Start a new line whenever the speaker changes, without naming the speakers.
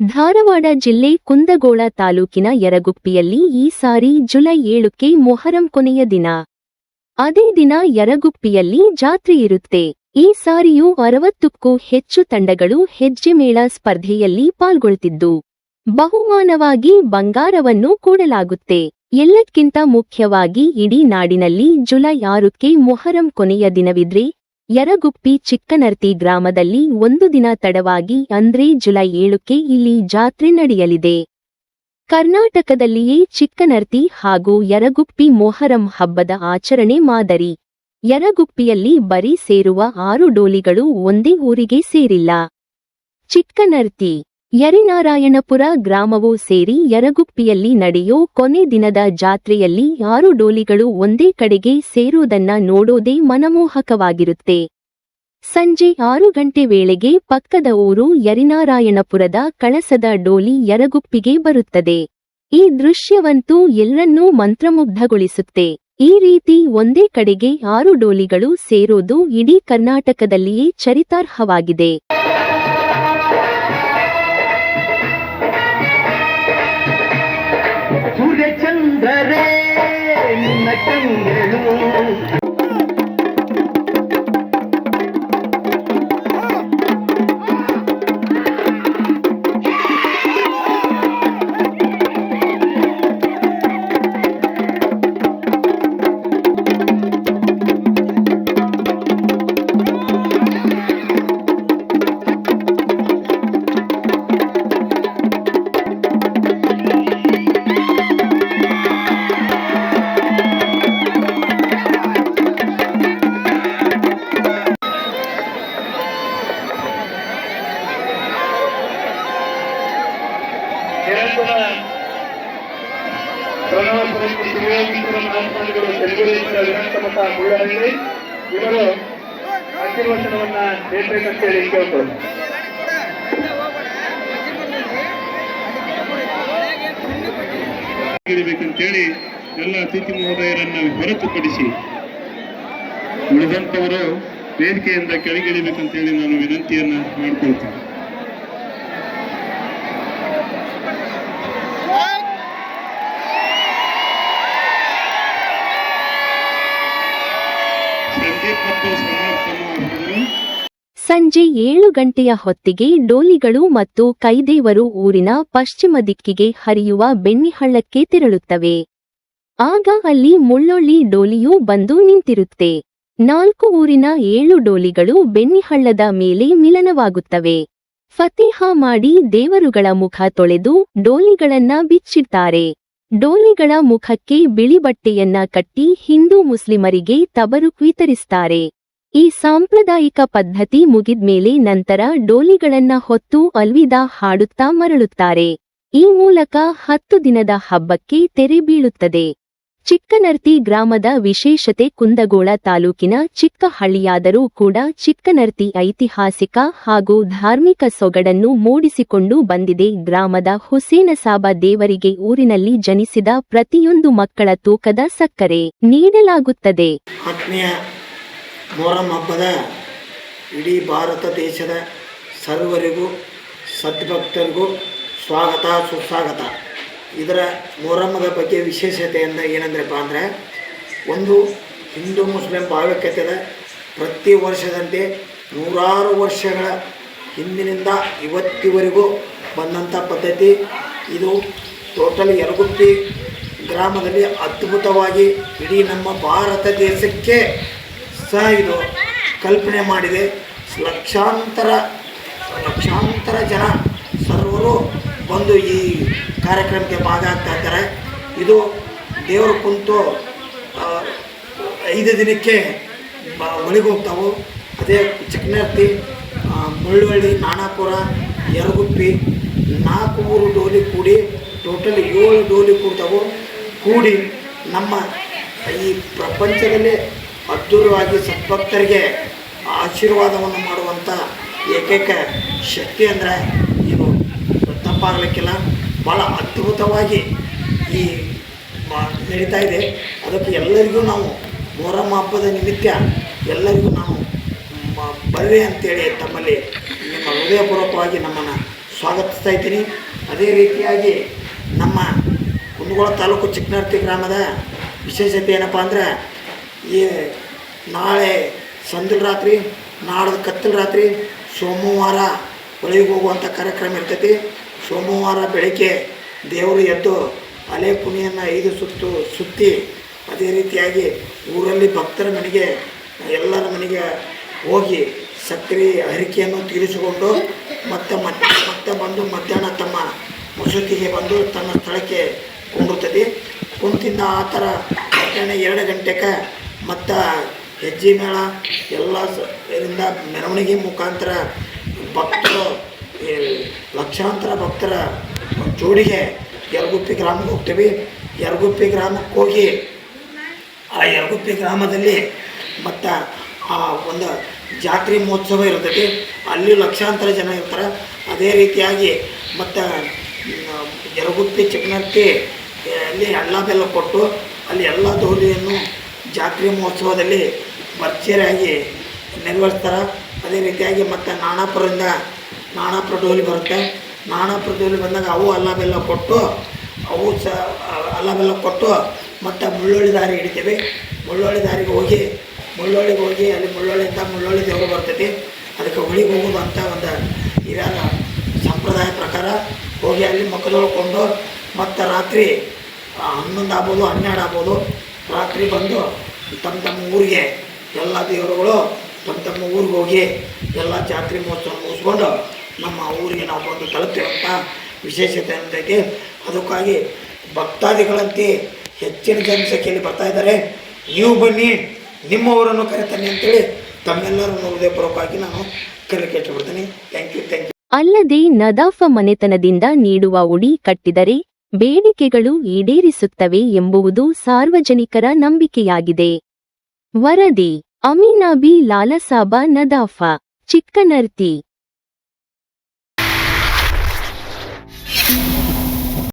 ಧಾರವಾಡ ಜಿಲ್ಲೆ ಕುಂದಗೋಳ ತಾಲೂಕಿನ ಯರಗುಪ್ಪಿಯಲ್ಲಿ ಈ ಸಾರಿ ಜುಲೈ ಏಳಕ್ಕೆ ಮೊಹರಂ ಕೊನೆಯ ದಿನ. ಅದೇ ದಿನ ಯರಗುಪ್ಪಿಯಲ್ಲಿ ಜಾತ್ರೆಯಿರುತ್ತೆ ಈ ಸಾರಿಯೂ ಅರವತ್ತಕ್ಕೂ ಹೆಚ್ಚು ತಂಡಗಳು ಹೆಜ್ಜೆ ಮೇಳ ಸ್ಪರ್ಧೆಯಲ್ಲಿ ಪಾಲ್ಗೊಳ್ತಿದ್ದು. ಬಹುಮಾನವಾಗಿ ಬಂಗಾರವನ್ನು ಕೂಡಲಾಗುತ್ತೆ. ಎಲ್ಲಕ್ಕಿಂತ ಮುಖ್ಯವಾಗಿ ಇಡೀ ನಾಡಿನಲ್ಲಿ ಜುಲೈ ಆರಕ್ಕೆ ಮೊಹರಂ ಕೊನೆಯ ದಿನವಿದ್ರೆ ಯರಗುಪ್ಪಿ ಚಿಕ್ಕನರ್ತಿ ಗ್ರಾಮದಲ್ಲಿ ಒಂದು ದಿನ ತಡವಾಗಿ ಅಂದ್ರೆ ಜುಲೈ ಏಳಕ್ಕೆ ಇಲ್ಲಿ ಜಾತ್ರೆ ನಡೆಯಲಿದೆ. ಕರ್ನಾಟಕದಲ್ಲಿಯೇ ಚಿಕ್ಕನರ್ತಿ ಹಾಗೂ ಯರಗುಪ್ಪಿ ಮೊಹರಂ ಹಬ್ಬದ ಆಚರಣೆ ಮಾದರಿ. ಯರಗುಪ್ಪಿಯಲ್ಲಿ ಬರೀ ಸೇರುವ ಆರು ಡೋಲಿಗಳು ಒಂದೇ ಊರಿಗೆ ಸೇರಿಲ್ಲ. ಚಿಕ್ಕನರ್ತಿ ಯರಿನಾರಾಯಣಪುರ ಗ್ರಾಮವೂ ಸೇರಿ ಯರಗುಪ್ಪಿಯಲ್ಲಿ ನಡೆಯೋ ಕೊನೆ ದಿನದ ಜಾತ್ರೆಯಲ್ಲಿ ಆರು ಡೋಲಿಗಳು ಒಂದೇ ಕಡೆಗೆ ಸೇರುವುದನ್ನ ನೋಡೋದೇ ಮನಮೋಹಕವಾಗಿರುತ್ತೆ. ಸಂಜೆ ಆರು ಗಂಟೆ ವೇಳೆಗೆ ಪಕ್ಕದ ಊರು ಯರಿನಾರಾಯಣಪುರದ ಕಳಸದ ಡೋಲಿ ಯರಗುಪ್ಪಿಗೆ ಬರುತ್ತದೆ. ಈ ದೃಶ್ಯವಂತೂ ಎಲ್ಲರನ್ನೂ ಮಂತ್ರಮುಗ್ಧಗೊಳಿಸುತ್ತೆ. ಈ ರೀತಿ ಒಂದೇ ಕಡೆಗೆ ಆರು ಡೋಲಿಗಳು ಸೇರೋದು ಇಡೀ ಕರ್ನಾಟಕದಲ್ಲಿಯೇ ಚರಿತಾರ್ಹವಾಗಿದೆ.
ಸೂರ್ಯಚಂದ್ರರೇ ನಿನ್ನ ಕಂಗಳು ನಿರಂತರ ಪ್ರಣವ ಸ್ವರೂಪ ಶ್ರೀರಾಮೇಶ್ವರ ಮಹಾಸ್ವಾಮಿಗಳು ತೆಲುಗುದೇಶದ ವಿಧಾನಸಭಾ ಮುಳ್ಳಹಳ್ಳಿ ಇವರು ಆಶೀರ್ವಚನವನ್ನ ನೀಡಬೇಕಂತೇಳಿ ಕೇಳ್ತಾರೆ
ಇಳಿಬೇಕಂತೇಳಿ ಎಲ್ಲ ಅತಿಥಿ ಮಹೋದಯರನ್ನ ಹೊರತುಪಡಿಸಿ ಉಳಿದಂತವರು ವೇದಿಕೆಯಿಂದ ಕೆಳಗಿಳಿಬೇಕಂತೇಳಿ ನಾನು ವಿನಂತಿಯನ್ನ ಮಾಡ್ಕೊಳ್ತೇನೆ.
ಸಂಜೆ ಏಳು ಗಂಟೆಯ ಹೊತ್ತಿಗೆ ಡೋಲಿಗಳು ಮತ್ತು ಕೈದೇವರು ಊರಿನ ಪಶ್ಚಿಮ ದಿಕ್ಕಿಗೆ ಹರಿಯುವ ಬೆಣ್ಣಿಹಳ್ಳಕ್ಕೆ ತೆರಳುತ್ತವೆ. ಆಗ ಅಲ್ಲಿ ಮುಳ್ಳೊಳ್ಳಿ ಡೋಲಿಯೂ ಬಂದು ನಿಂತಿರುತ್ತೆ. ನಾಲ್ಕು ಊರಿನ ಏಳು ಡೋಲಿಗಳು ಬೆನ್ನಿಹಳ್ಳದ ಮೇಲೆ ಮಿಲನವಾಗುತ್ತವೆ. ಫತೇಹ ಮಾಡಿ ದೇವರುಗಳ ಮುಖ ತೊಳೆದು ಡೋಲಿಗಳನ್ನ ಬಿಚ್ಚಿಡ್ತಾರೆ. ಡೋಲಿಗಳ ಮುಖಕ್ಕೆ ಬಿಳಿ ಬಟ್ಟೆಯನ್ನ ಕಟ್ಟಿ ಹಿಂದೂ ಮುಸ್ಲಿಮರಿಗೆ ತಬರು ವಿತರಿಸ್ತಾರೆ ಈ ಸಾಂಪ್ರದಾಯಿಕ ಪದ್ಧತಿ ಮುಗಿದ್ಮೇಲೆ ನಂತರ ಡೋಲಿಗಳನ್ನ ಹೊತ್ತು ಅಲ್ವಿದಾ ಹಾಡುತ್ತಾ ಮರಳುತ್ತಾರೆ. ಈ ಮೂಲಕ ಹತ್ತು ದಿನದ ಹಬ್ಬಕ್ಕೆ ತೆರೆ ಬೀಳುತ್ತದೆ. ಚಿಕ್ಕನರ್ತಿ ಗ್ರಾಮದ ವಿಶೇಷತೆ ಕುಂದಗೋಳ ತಾಲೂಕಿನ ಚಿಕ್ಕ ಹಳ್ಳಿಯಾದರೂ ಕೂಡ ಚಿಕ್ಕನರ್ತಿ ಐತಿಹಾಸಿಕ ಹಾಗೂ ಧಾರ್ಮಿಕ ಸೊಗಡನ್ನು ಮೂಡಿಸಿಕೊಂಡು ಬಂದಿದೆ. ಗ್ರಾಮದ ಹುಸೇನಸಾಬ ದೇವರಿಗೆ ಊರಿನಲ್ಲಿ ಜನಿಸಿದ ಪ್ರತಿಯೊಂದು ಮಕ್ಕಳ ತೂಕದ ಸಕ್ಕರೆ ನೀಡಲಾಗುತ್ತದೆ.
ಹಬ್ಬದ ಇಡೀ ಭಾರತ ದೇಶದ ಸರ್ವರಿಗೂ, ಸದ್ಭಕ್ತರಿಗೂ ಸ್ವಾಗತ, ಸುಸ್ವಾಗತ. ಇದರ ಮೊಹರಮ್ಮದ ಬಗ್ಗೆ ವಿಶೇಷತೆ ಎಂದ ಏನಂದ್ರಪ್ಪ ಅಂದರೆ, ಒಂದು ಹಿಂದೂ ಮುಸ್ಲಿಂ ಭಾವೈಕ್ಯತೆದ ಪ್ರತಿ ವರ್ಷದಂತೆ ನೂರಾರು ವರ್ಷಗಳ ಹಿಂದಿನಿಂದ ಇವತ್ತಿವರೆಗೂ ಬಂದಂಥ ಪದ್ಧತಿ. ಇದು ಟೋಟಲ್ ಯರಗುಪ್ಪಿ ಗ್ರಾಮದಲ್ಲಿ ಅದ್ಭುತವಾಗಿ ಇಡೀ ನಮ್ಮ ಭಾರತ ದೇಶಕ್ಕೆ ಸಹ ಇದು ಕಲ್ಪನೆ ಮಾಡಿದೆ. ಲಕ್ಷಾಂತರ ಲಕ್ಷಾಂತರ ಜನ ಸರ್ವರು ಬಂದು ಈ ಕಾರ್ಯಕ್ರಮಕ್ಕೆ ಭಾಗ ಆಗ್ತಾ ಇದ್ದಾರೆ. ಇದು ದೇವರು ಕುಂತು ಐದು ದಿನಕ್ಕೆ ಒಳಗೋಗ್ತಾವು ಅದೇ ಚಿಕ್ಕನರ್ತಿ ಮುಳ್ಳುವಳ್ಳಿ ನಾಣಾಪುರ ಯರಗುಪ್ಪಿ, ನಾಲ್ಕು ಮೂರು ಡೋಲಿ ಕೂಡಿ, ಟೋಟಲ್ ಏಳು ಡೋಲಿ ಕೂಡ್ತಾವು. ಕೂಡಿ ನಮ್ಮ ಈ ಪ್ರಪಂಚದಲ್ಲಿ ಅದ್ಭುತವಾಗಿ ಸದ್ಭಕ್ತರಿಗೆ ಆಶೀರ್ವಾದವನ್ನು ಮಾಡುವಂಥ ಏಕೈಕ ಶಕ್ತಿ ಅಂದರೆ ಇದು ತಪ್ಪಾಗಲಿಕ್ಕಿಲ್ಲ. ಭಾಳ ಅದ್ಭುತವಾಗಿ ಈ ಮಾ ನಡೀತಾ ಇದೆ. ಅದಕ್ಕೆ ಎಲ್ಲರಿಗೂ ನಾವು ಮೊಹರಂ ಹಬ್ಬದ ನಿಮಿತ್ತ ಎಲ್ಲರಿಗೂ ನಾವು ಬರ್ರಿ ಅಂತೇಳಿ ತಮ್ಮಲ್ಲಿ ನಿಮ್ಮ ಹೃದಯಪೂರ್ವಕವಾಗಿ ನಮ್ಮನ್ನು ಸ್ವಾಗತಿಸ್ತಾ ಇದ್ದೀನಿ. ಅದೇ ರೀತಿಯಾಗಿ ನಮ್ಮ ಕುಂದಗೋಳ ತಾಲೂಕು ಚಿಕ್ಕನರ್ತಿ ಗ್ರಾಮದ ವಿಶೇಷತೆ ಏನಪ್ಪ ಅಂದ್ರೆ, ಈ ನಾಳೆ ಸಂದಿಲ್ ರಾತ್ರಿ, ನಾಡ್ದು ಕತ್ತಲ ರಾತ್ರಿ ಸೋಮವಾರ ಒಳಗೆ ಹೋಗುವಂಥ ಕಾರ್ಯಕ್ರಮ ಇರ್ತೈತಿ. ಸೋಮವಾರ ಬೆಳಗ್ಗೆ ದೇವರು ಎದ್ದು ಅಲೆ ಕುಣಿಯನ್ನು ಐದು ಸುತ್ತು ಸುತ್ತಿ ಅದೇ ರೀತಿಯಾಗಿ ಊರಲ್ಲಿ ಭಕ್ತರ ಮನೆಗೆ, ಎಲ್ಲರ ಮನೆಗೆ ಹೋಗಿ ಸಕ್ಕರೆ ಹರಿಕೆಯನ್ನು ತೀರಿಸಿಕೊಂಡು ಮತ್ತೆ ಮತ್ತೆ ಮತ್ತೆ ಬಂದು ಮಧ್ಯಾಹ್ನ ತಮ್ಮ ವಸತಿಗೆ ಬಂದು ತನ್ನ ಸ್ಥಳಕ್ಕೆ ಕುಂಡುತ್ತದೆ. ಕುಂತಿಂದ ಆ ಥರ ಮಧ್ಯಾಹ್ನ ಎರಡು ಗಂಟೆಗೆ ಮತ್ತು ಹೆಜ್ಜೆ ಮೇಳ, ಎಲ್ಲ ಇದರಿಂದ ಮೆರವಣಿಗೆ ಮುಖಾಂತರ ಭಕ್ತರು ಈ ಲಕ್ಷಾಂತರ ಭಕ್ತರ ಜೋಡಿಗೆ ಯರಗುಪ್ಪಿ ಗ್ರಾಮಕ್ಕೆ ಹೋಗ್ತೀವಿ. ಯರಗುಪ್ಪಿ ಗ್ರಾಮಕ್ಕೆ ಹೋಗಿ ಆ ಯರಗುಪ್ಪಿ ಗ್ರಾಮದಲ್ಲಿ ಮತ್ತು ಆ ಒಂದು ಜಾತ್ರೆ ಮಹೋತ್ಸವ ಇರ್ತೈತಿ ಅಲ್ಲಿ ಲಕ್ಷಾಂತರ ಜನ ಇರ್ತಾರೆ. ಅದೇ ರೀತಿಯಾಗಿ ಮತ್ತು ಯರಗುಪ್ಪಿ ಚಿಕ್ಕನರ್ತಿ ಅಲ್ಲಿ ಎಲ್ಲ ಬೆಲ್ಲ ಕೊಟ್ಟು ಅಲ್ಲಿ ಎಲ್ಲ ದೋಲಿಯನ್ನು ಜಾತ್ರೆ ಮಹೋತ್ಸವದಲ್ಲಿ ಭರ್ಜರಿಯಾಗಿ ನೆರವೇರಿಸ್ತಾರೆ. ಅದೇ ರೀತಿಯಾಗಿ ಮತ್ತು ನಾಣಾಪುರದಿಂದ ನಾಣಾಪುರ ಪ್ರಜ್ವಲಿ ಬರುತ್ತೆ. ನಾನಾ ಪ್ರಜ್ವಲಿ ಬಂದಾಗ ಅವು ಅಲ್ಲ ಬೆಲ್ಲ ಕೊಟ್ಟು, ಅವು ಸಹ ಅಲ್ಲ ಬೆಲ್ಲ ಕೊಟ್ಟು ಮತ್ತು ಮುಳ್ಳೊಳ್ಳಿ ದಾರಿ ಹಿಡಿತೀವಿ. ಮುಳ್ಳೊಳ್ಳಿ ದಾರಿಗೆ ಹೋಗಿ, ಮುಳ್ಳೊಳ್ಳಿಗೆ ಹೋಗಿ ಅಲ್ಲಿ ಮುಳ್ಳೊಳ್ಳಿಯಿಂದ ಮುಳ್ಳೊಳ್ಳಿ ದೇವರು ಬರ್ತೈತಿ. ಅದಕ್ಕೆ ಹುಳಿಗೆ ಹೋಗೋದು ಅಂತ ಒಂದು ಇವಾಗ ಸಂಪ್ರದಾಯ ಪ್ರಕಾರ ಹೋಗಿ ಅಲ್ಲಿ ಮುಖ ತೊಳ್ಕೊಂಡು ಮತ್ತು ರಾತ್ರಿ ಹನ್ನೊಂದು ಆಗ್ಬೋದು, ಹನ್ನೆರಡು ಆಗ್ಬೋದು. ರಾತ್ರಿ ಬಂದು ತಮ್ಮ ತಮ್ಮ ಊರಿಗೆ ಎಲ್ಲ ದೇವರುಗಳು ತಮ್ಮ ತಮ್ಮ ಊರಿಗೆ ಹೋಗಿ ಎಲ್ಲ ಜಾತ್ರೆ ಮಹೋತ್ಸವ ಮುಗಿಸ್ಕೊಂಡು ನಮ್ಮ ಊರಿಗೆ ನಾವು ಬಂದು ತಲುಪ್ತೀವಂತ ವಿಶೇಷತೆ ಅಂತೈತಿ ಅದಕ್ಕಾಗಿ ಭಕ್ತಾದಿಗಳಂತೆ ಹೆಚ್ಚಿನ ಜನಸಂಖ್ಯೆಯಲ್ಲಿ ಬರ್ತಾ ಇದ್ದಾರೆ. ನೀವು ಬನ್ನಿ ನಿಮ್ಮವರನ್ನು ಕರೆತಾನೆ ಅಂತೇಳಿ ತಮ್ಮೆಲ್ಲರನ್ನು ಹೃದಯಪೂರ್ವಕವಾಗಿ ನಾನು ಕರೆ ಬಿಡ್ತೀನಿ ಥ್ಯಾಂಕ್ ಯು ಥ್ಯಾಂಕ್ ಯು
ಅಲ್ಲದೆ ನದಾಫ ಮನೆತನದಿಂದ ನೀಡುವ ಉಡಿ ಕಟ್ಟಿದರೆ ಬೇಡಿಕೆಗಳು ಈಡೇರಿಸುತ್ತವೆ ಎಂಬುವುದು ಸಾರ್ವಜನಿಕರ ನಂಬಿಕೆಯಾಗಿದೆ. ವರದಿ, ಅಮೀನಾಬಿ ಲಾಲಸಾಬ ನದಾಫ, ಚಿಕ್ಕನರ್ತಿ.